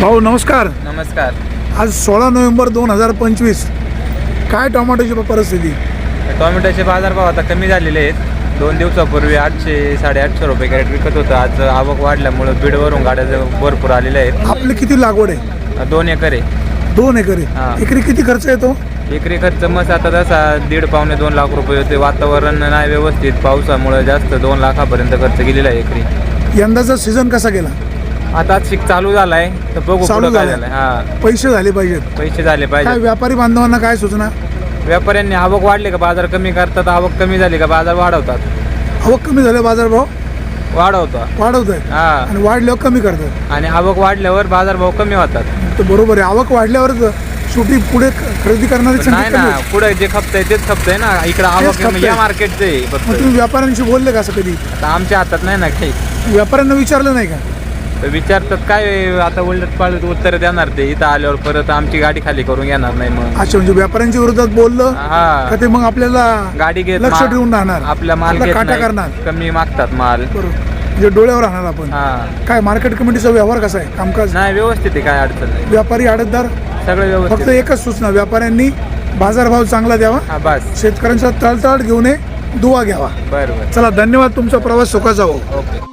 भाऊ नमस्कार. नमस्कार. आज सोळा नोव्हेंबर दोन हजार पंचवीस. काय टोमॅटोची परिस्थिती? टोमॅटोचे बाजारभाव आता कमी झालेले आहेत. दोन दिवसापूर्वी आठशे साडेआठशे रुपये कॅरेट विकत होतं. आज आवक वाढल्यामुळं बीडवरून गाड्या ज- भरपूर आलेल्या आहेत. आपली किती लागवड आहे? दोन एकर आहे. दोन एकरी हा. एकरी किती खर्च येतो? एकरी खर्च मस्त आता तसा दीड पावणे दोन लाख रुपये होते. वातावरण नाही व्यवस्थित. पावसामुळे जास्त दोन लाखापर्यंत खर्च गेलेला आहे एकरी. यंदाचा सीझन कसा गेला? आता शिक चालू झालाय. तर बघू चालू पुढं काय झालाय. झालंय. हा. पैसे झाले पाहिजेत. पैसे झाले काय पाहिजे व्यापारी बांधवांना काय सूचना? व्यापाऱ्यांनी आवक वाढली का? बाजार कमी करतात आवक कमी झाली का? बाजार वाढवतात. आवक कमी झाले बाजारभाव? वाढवतात. वाढवत आहे हा. आणि वाढल्यावर कमी करतात. आणि आवक वाढल्यावर बाजारभाव कमी होतात. तर बरोबर आहे. आवक वाढल्यावरच शेवटी पुढे ख- खरेदी करणारी संख्या नाही कमी ना. होते. पुढे जे खपतंय तेच खपतंय ना. इकडे आवक खपतंय. या मार्केटचं आहे मग फक्त. तुम्ही व्यापाऱ्यांशी बोलले का असं कधी? आता आमच्या हातात नाही ना काही. व्यापाऱ्यांना विचारलं नाही का? विचारतात काय आता उलट पालट उत्तर देणार ते? इथं आल्यावर परत आमची गाडी खाली करून घेणार नाही मग. अच्छा म्हणजे व्यापाऱ्यांच्या विरोधात बोललं का हा ते मग आपल्याला गाडी घेत लक्ष मा- ठेवून राहणार? आपला माल आपला घेत काटा नाही. करणार? कमी मागतात माल. बरोबर. म्हणजे डोळ्यावर राहणार आपण. हा. काय मार्केट कमिटीचा व्यवहार कसा आहे? कामकाज? नाही व्यवस्थित आहे काय अडचण नाही. व्यापारी आडतदार सगळं फक्त व्यवस्थित एकच सूचना व्यापाऱ्यांनी बाजारभाव चांगला द्यावा. हा बस. शेतकऱ्यांचा तळतळ घेऊ नये दुवा घ्यावा. बरं बरं चला धन्यवाद तुमचा प्रवास सुखाचा हो. ओके.